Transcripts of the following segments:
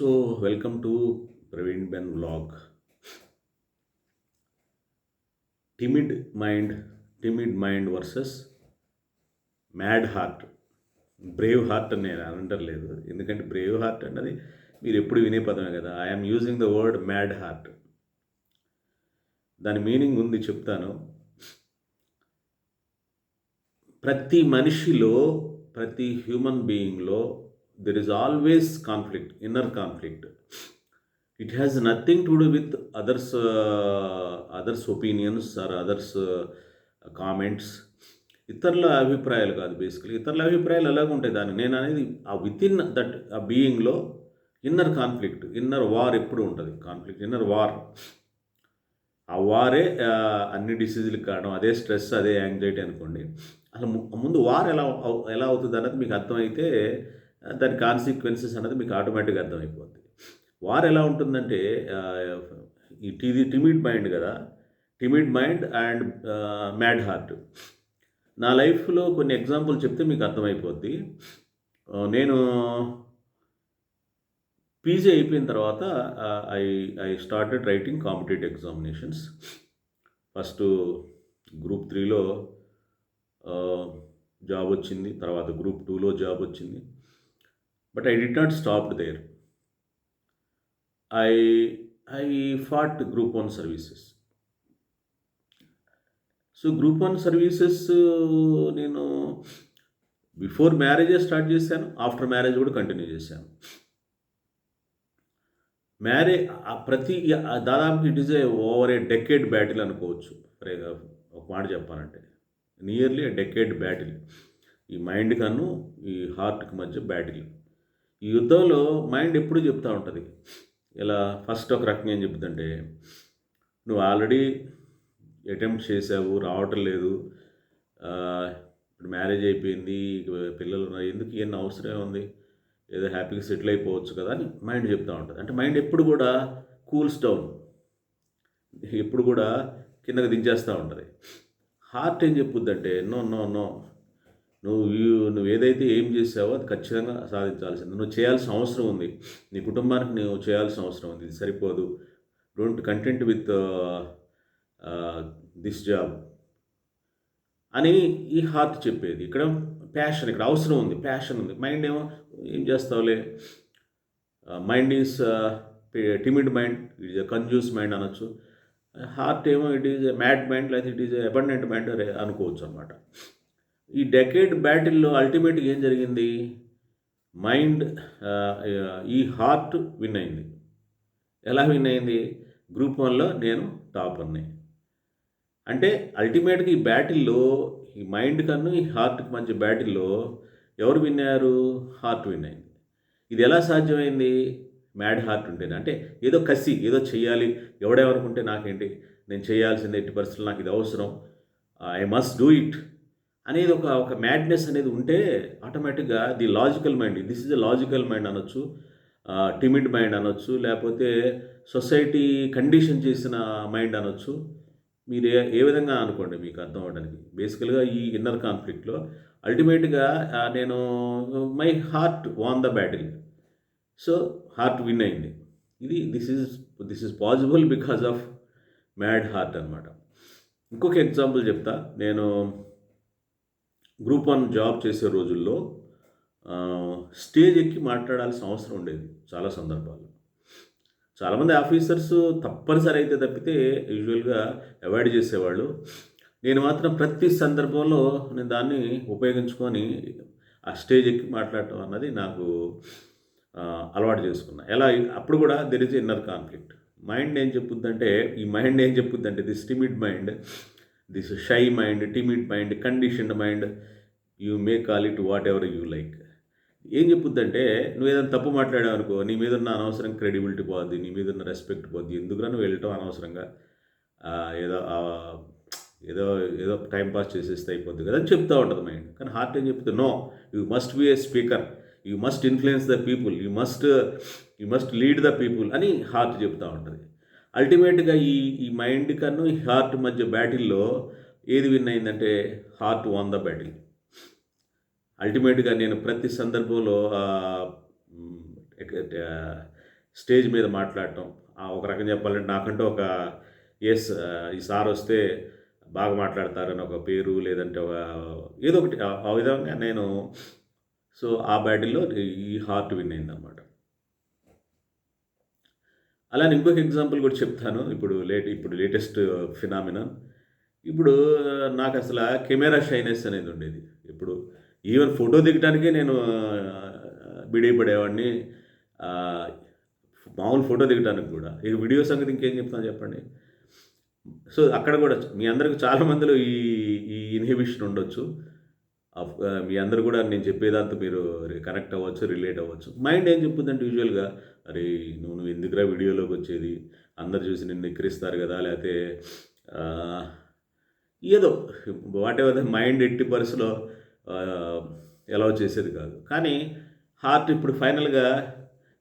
So welcome to Praveen Ben vlog. Timid mind timid mind versus mad heart brave heart అని నేను అనటలేదు ఎందుకంటే Brave heart అన్నది మీరు ఎప్పుడు వినే పదమే కదా. I'm using the word mad heart దాని మీనింగ్ ఉంది చెప్తాను. ప్రతి మనిషిలో ప్రతి human బీయింగ్లో there is always conflict inner conflict it has nothing to do with others others opinions or others comments ఇతరుల అభిప్రాయాలు కాదు బేసికలీ ఇతరుల అభిప్రాయాలు ఎలాగ ఉంటాయి దాన్ని? నేను అనేది ఆ విత్ ఇన్ దట్ ఆ బీయింగ్లో ఇన్నర్ కాన్ఫ్లిక్ట్ ఇన్నర్ వార్ ఎప్పుడు ఉంటుంది? కాన్ఫ్లిక్ట్ ఇన్నర్ వార్ ఆ వారే అన్ని డిసీజులకు కారణం. అదే స్ట్రెస్ అదే యాంగ్జైటీ అనుకోండి. అసలు ముందు వార్ ఎలా అవు- ఎలా అవుతుంది అన్నది మీకు అర్థమైతే దాని కాన్సిక్వెన్సెస్ అనేది మీకు ఆటోమేటిక్గా అర్థమైపోద్ది. వార్ ఎలా ఉంటుందంటే ఇది టిమిడ్ మైండ్ కదా timid mind and mad heart నా లైఫ్లో కొన్ని ఎగ్జాంపుల్ చెప్తే మీకు అర్థమైపోద్ది. నేను పీజీ అయిపోయిన తర్వాత I I started writing competitive examinations first group త్రీలో జాబ్ వచ్చింది తర్వాత గ్రూప్ టూలో జాబ్ వచ్చింది. But I did not stop there I I fought group one services so group one services నేను బిఫోర్ మ్యారేజే స్టార్ట్ చేశాను ఆఫ్టర్ మ్యారేజ్ కూడా continue చేశాను. మ్యారే ప్రతి దాదాపు it is a over a decade battle అనుకోవచ్చు. ఒక మాట చెప్పాలంటే. నియర్లీ ఏ డెకేడ్ బ్యాటిల్ ఈ మైండ్ కను ఈ హార్ట్కి మధ్య బ్యాటిల్ ఈ యుద్ధంలో మైండ్ ఎప్పుడు చెప్తూ ఉంటుంది. ఇలా ఫస్ట్ ఒక రకంగా ఏం చెప్తుందంటే నువ్వు ఆల్రెడీ అటెంప్ట్ చేసావు రావటం లేదు. ఇప్పుడు మ్యారేజ్ అయిపోయింది పిల్లలు ఉన్నారు ఎందుకు ఇవన్నీ అవసరమే ఉంది? ఏదో హ్యాపీగా సెటిల్ అయిపోవచ్చు కదా అని మైండ్ చెప్తూ ఉంటుంది. అంటే మైండ్ ఎప్పుడు కూడా కూల్స్ డౌన్ ఎప్పుడు కూడా కిందకి దించేస్తూ ఉంటుంది. హార్ట్ ఏం చెప్పుద్దంటే నో నో నో నువ్వు నువ్వు ఏదైతే ఏం చేసావో అది ఖచ్చితంగా సాధించాల్సింది. నువ్వు చేయాల్సిన అవసరం ఉంది. నీ కుటుంబానికి నువ్వు చేయాల్సిన అవసరం ఉంది. ఇది సరిపోదు. Don't content with this job అని ఈ హార్ట్ చెప్పేది. ఇక్కడ ప్యాషన్ ఇక్కడ అవసరం ఉంది. ప్యాషన్ ఉంది. మైండ్ ఏమో ఏం చేస్తావులే? Mind is timid mind it is a confuse mind అనొచ్చు. Uh, హార్ట్ ఏమో it is a mad mind లేదా ఇట్ ఈజ్ అబండెంట్ మైండ్ అనుకోవచ్చు అనమాట ఈ డెకేడ్ బ్యాటిల్లో అల్టిమేట్గా ఏం జరిగింది? మైండ్ ఈ హార్ట్ విన్ అయింది. ఎలా విన్ అయింది? గ్రూప్ వన్లో నేను టాపర్ని అంటే అల్టిమేట్గా ఈ బ్యాటిల్లో ఈ మైండ్ కన్నా ఈ హార్ట్కి మంచి బ్యాటిల్లో ఎవరు విన్ అయ్యారు? హార్ట్ విన్ అయింది. ఇది ఎలా సాధ్యమైంది? మ్యాడ్ హార్ట్ ఉండేది అంటే ఏదో కసి ఏదో చేయాలి ఎవడేమనుకుంటే నాకేంటి? నేను చేయాల్సింది ఎట్టి పరిస్థితులు నాకు ఇది అవసరం. I must do it. అనేది ఒక ఒక మ్యాడ్నెస్ అనేది ఉంటే ఆటోమేటిక్గా the logical mind this is a logical mind అనొచ్చు టిమిడ్ మైండ్ అనొచ్చు లేకపోతే సొసైటీ కండిషన్ చేసిన మైండ్ అనొచ్చు. మీరు ఏ ఏ విధంగా అనుకోండి మీకు అర్థం అవడానికి బేసికల్గా ఈ ఇన్నర్ కాన్ఫ్లిక్ట్లో అల్టిమేట్గా నేను my heart won the battle so heart win అయింది. ఇది this is this is possible because of mad heart అనమాట ఇంకొక ఎగ్జాంపుల్ చెప్తా. నేను గ్రూప్ వన్ జాబ్ చేసే రోజుల్లో స్టేజ్ ఎక్కి మాట్లాడాల్సిన అవసరం ఉండేది చాలా సందర్భాల్లో. చాలామంది ఆఫీసర్స్ తప్పనిసరి అయితే తప్పితే యూజువల్గా అవాయిడ్ చేసేవాళ్ళు. నేను మాత్రం ప్రతి సందర్భంలో నేను దాన్ని ఉపయోగించుకొని ఆ స్టేజ్ ఎక్కి మాట్లాడటం అన్నది నాకు అలవాటు చేసుకున్నా. ఎలా అప్పుడు కూడా there is inner conflict mind ఏం చెప్పుద్దంటే ఈ మైండ్ ఏం చెప్పుద్దంటే this timid mind this shy mind timid mind conditioned mind you may call it whatever you like ఏం చెప్పుద్దంటే నువ్వు ఏదైనా తప్పు మాట్లాడావు అనుకో నీ మీద ఉన్న అనవసరం క్రెడిబిలిటీ పోద్ది నీ మీద ఉన్న రెస్పెక్ట్ పోద్ది. ఎందుకురా నువ్వు వెళ్ళటం అనవసరంగా? ఏదో ఏదో ఏదో టైం పాస్ చేసేస్తే అయిపోద్ది కదా అని చెప్తూ ఉంటుంది మైండ్ కానీ హార్ట్ ఏం చెప్తుంది? No you must be a speaker you must influence the people you must you must lead the people అని హార్ట్ చెప్తూ ఉంటుంది. అల్టిమేట్గా ఈ ఈ మైండ్ కన్ను ఈ హార్ట్ మధ్య బ్యాటిల్లో ఏది విన్ అయిందంటే హార్ట్ వన్ ద బ్యాటిల్. అల్టిమేట్గా నేను ప్రతి సందర్భంలో స్టేజ్ మీద మాట్లాడటం ఆ, ఒక రకం చెప్పాలంటే నాకంటూ ఒక ఎస్ ఈ సార్ వస్తే బాగా మాట్లాడతారని ఒక పేరు లేదంటే ఒక ఏదో ఒకటి ఆ- ఆ విధంగా నేను సో ఆ బ్యాటిల్లో ఈ హార్ట్ విన్ అయిందనమాట అలానే ఇంకొక ఎగ్జాంపుల్ కూడా చెప్తాను. ఇప్పుడు లేట్ ఇప్పుడు లేటెస్ట్ ఫినామినా ఇప్పుడు నాకు అసలు కెమెరా షైనెస్ అనేది ఉండేది. ఇప్పుడు ఈవెన్ ఫోటో దిగడానికే నేను బిడిపడేవాడిని మామూలు ఫోటో దిగడానికి కూడా. ఇక వీడియో సంగతి ఇంకేం చెప్తాను చెప్పండి? సో అక్కడ కూడా మీ అందరికి చాలా మందిలో ఈ ఈ ఇన్హిబిషన్ ఉండొచ్చు. మీ అందరు కూడా నేను చెప్పేదాంతో మీరు కనెక్ట్ అవ్వచ్చు రిలేట్ అవ్వచ్చు. మైండ్ ఏం చెప్పుద్దంటే యూజువల్గా అరే నువ్వు నువ్వు ఎందుకురా వీడియోలోకి వచ్చేది? అందరు చూసి నిన్ను ఎక్కిరిస్తారు కదా లేకపోతే ఏదో వాట్ ఎవర్ మైండ్ ఎట్టి పరిస్థితిలో ఎలా చేసేది కాదు. కానీ హార్ట్ ఇప్పుడు ఫైనల్గా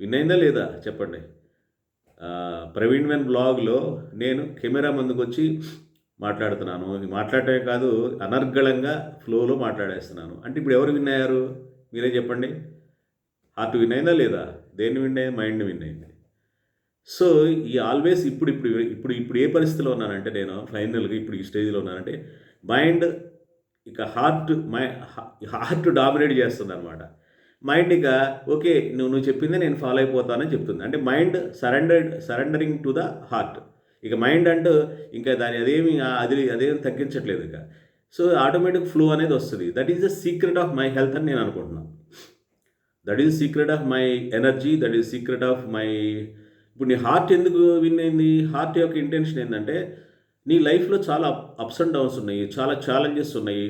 విన్ అయిందా లేదా చెప్పండి? ప్రవీణ్ మెన్ బ్లాగ్లో నేను కెమెరా ముందుకు వచ్చి మాట్లాడుతున్నాను. మాట్లాడటమే కాదు అనర్గళంగా ఫ్లోలో మాట్లాడేస్తున్నాను. అంటే ఇప్పుడు ఎవరు విన్ అయ్యారు? మీరే చెప్పండి. హార్ట్ విన్ అయిందా లేదా? దేన్ని విన్ అయింది మైండ్ విన్ అయింది. సో ఈ ఆల్వేస్ ఇప్పుడు ఇప్పుడు ఇప్పుడు ఇప్పుడు ఏ పరిస్థితిలో ఉన్నానంటే నేను ఫైనల్గా ఇప్పుడు ఈ స్టేజ్లో ఉన్నానంటే మైండ్ ఇక హార్ట్ మై హార్ట్ డామినేట్ చేస్తుంది అనమాట మైండ్ ఇక ఓకే నువ్వు నువ్వు చెప్పిందే నేను ఫాలో అయిపోతానని చెప్తుంది. అంటే mind surrendered surrendering to the heart. ఇక మైండ్ అంటూ ఇంకా దాని అదేమి అది అదేం తగ్గించట్లేదు ఇక. సో ఆటోమేటిక్ ఫ్లో అనేది వస్తుంది. That is the secret of my health అని నేను అనుకుంటున్నాను that is secret of my energy that is secret of my ఇప్పుడు నీ హార్ట్ ఎందుకు విన్ అయింది? హార్ట్ యొక్క ఇంటెన్షన్ ఏంటంటే నీ లైఫ్లో చాలా అప్స్ అండ్ డౌన్స్ ఉన్నాయి చాలా ఛాలెంజెస్ ఉన్నాయి.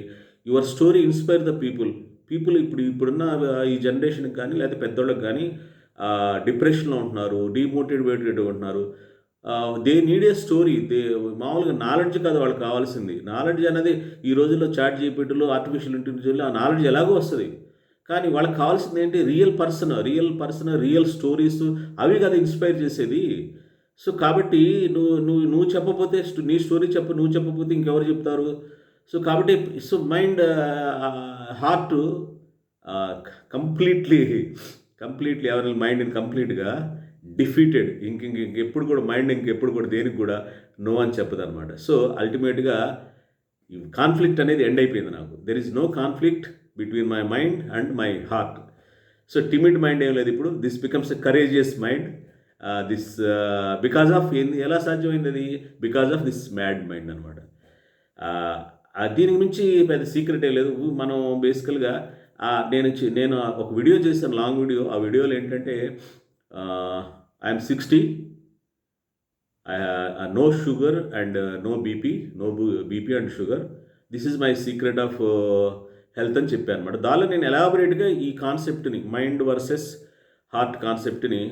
Your story inspire the people people ఇప్పుడు ఇప్పుడున్న ఈ జనరేషన్కి కానీ లేకపోతే పెద్దోళ్ళకి కానీ డిప్రెషన్లో ఉంటున్నారు డిమోటివేటెడ్ ఉంటున్నారు. They need a story they మామూలుగా నాలెడ్జ్ కాదు వాళ్ళకి కావాల్సింది. నాలెడ్జ్ అనేది ఈ రోజుల్లో చాట్ జీపీటీలో ఆర్టిఫిషియల్ ఇంటెలిజెన్స్లో ఆ నాలెడ్జ్ ఎలాగో వస్తుంది. కానీ వాళ్ళకి కావాల్సింది ఏంటి? Real person real person real stories అవి కదా ఇన్స్పైర్ చేసేది. సో కాబట్టి నువ్వు నువ్వు నువ్వు చెప్పపోతే నీ స్టోరీ చెప్పు నువ్వు చెప్పకపోతే ఇంకెవరు చెప్తారు? సో కాబట్టి so mind heart completely completely ఎవరి మైండ్ని కంప్లీట్గా డిఫీటెడ్ ఇంక ఇంక ఇంకెప్పుడు కూడా మైండ్ ఇంకెప్పుడు కూడా దేనికి కూడా నో అని చెప్పదు అనమాట సో అల్టిమేట్గా కాన్ఫ్లిక్ట్ అనేది ఎండ్ అయిపోయింది నాకు. There is no conflict between my mind and my heart so timid mind ఏం లేదు ఇప్పుడు. This becomes a courageous mind this because of ఏంది? ఎలా సాధ్యమైంది అది? Because of this mad mind అనమాట దీనికి మించి పెద్ద సీక్రెట్ ఏ లేదు. మనం బేసికల్గా నేను నేను ఒక వీడియో చేశాను లాంగ్ వీడియో ఆ వీడియోలో ఏంటంటే I'm sixty no sugar and no BP no BP and sugar this is my secret of health అని చెప్పాను అనమాట దానిలో నేను ఎలాబరేట్గా ఈ కాన్సెప్ట్ని మైండ్ వర్సెస్ హార్ట్ కాన్సెప్ట్ని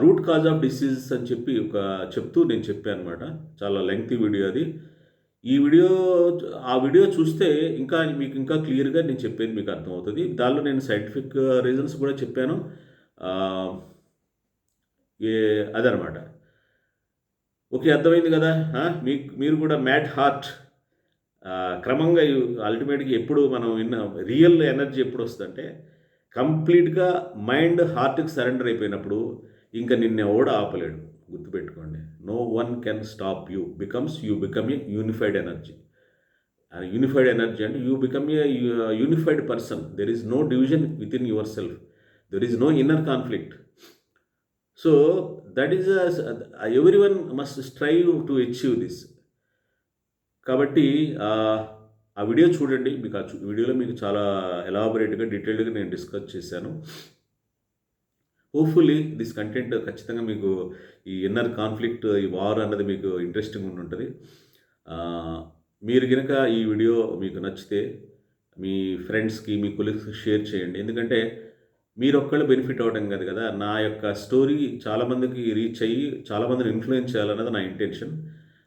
రూట్ కాజ్ ఆఫ్ డిసీజెస్ అని చెప్పి ఒక చెప్తూ నేను చెప్పాను అనమాట చాలా లెంగ్తీ వీడియో అది. ఈ వీడియో ఆ వీడియో చూస్తే ఇంకా మీకు ఇంకా క్లియర్గా నేను చెప్పేది మీకు అర్థమవుతుంది. దానిలో నేను సైంటిఫిక్ uh, రీజన్స్ కూడా చెప్పాను. అదనమాట. ఓకే అర్థమైంది కదా? మీకు మీరు కూడా మ్యాట్ హార్ట్. క్రమంగా అల్టిమేట్గా ఎప్పుడు మనం విన్న రియల్ ఎనర్జీ ఎప్పుడు వస్తుందంటే కంప్లీట్గా మైండ్ హార్ట్కి సరెండర్ అయిపోయినప్పుడు ఇంకా నిన్న కూడా ఆపలేడు. గుర్తుపెట్టుకోండి. No one can stop you. Becomes you become a unified energy. Unified energy అంటే you become a unified person. There is no division within yourself. There is no inner conflict. So that is everyone must strive to achieve this కాబట్టి ఆ, video చూడండి. మీకు ఆ వీడియోలో మీకు చాలా ఎలాబొరేట్గా డీటెయిల్డ్గా నేను డిస్కస్ చేశాను. హోప్ఫుల్లీ దిస్ కంటెంట్ ఖచ్చితంగా మీకు ఈ ఇన్నర్ కాన్ఫ్లిక్ట్ ఈ వార్ అన్నది మీకు ఇంట్రెస్టింగ్ ఉంటుంది. మీరు కనుక ఈ వీడియో మీకు నచ్చితే మీ ఫ్రెండ్స్కి మీ కొలీగ్స్కి షేర్ చేయండి. ఎందుకంటే మీరొక్కళ్ళు బెనిఫిట్ అవ్వడం కాదు కదా. నా యొక్క స్టోరీ చాలామందికి రీచ్ అయ్యి చాలామందిని ఇన్ఫ్లుయెన్స్ చేయాలన్నది నా ఇంటెన్షన్.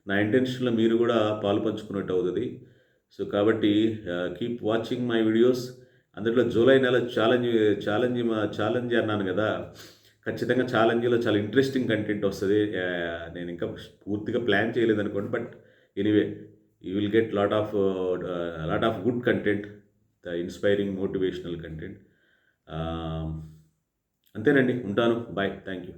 నా ఇంటెన్షన్లో మీరు కూడా పాలు పంచుకున్నట్టు అవుతుంది. సో కాబట్టి కీప్ వాచింగ్ మై వీడియోస్ అందులో జూలై నెల ఛాలెంజ్ ఛాలెంజ్ ఛాలెంజ్ అన్నాను కదా. ఖచ్చితంగా ఛాలెంజ్లో చాలా ఇంట్రెస్టింగ్ కంటెంట్ వస్తుంది. నేను ఇంకా పూర్తిగా ప్లాన్ చేయలేదు అనుకోండి but anyway you will get lot of lot of good content the inspiring motivational content అంతేనండి. ఉంటాను. బాయ్. Thank you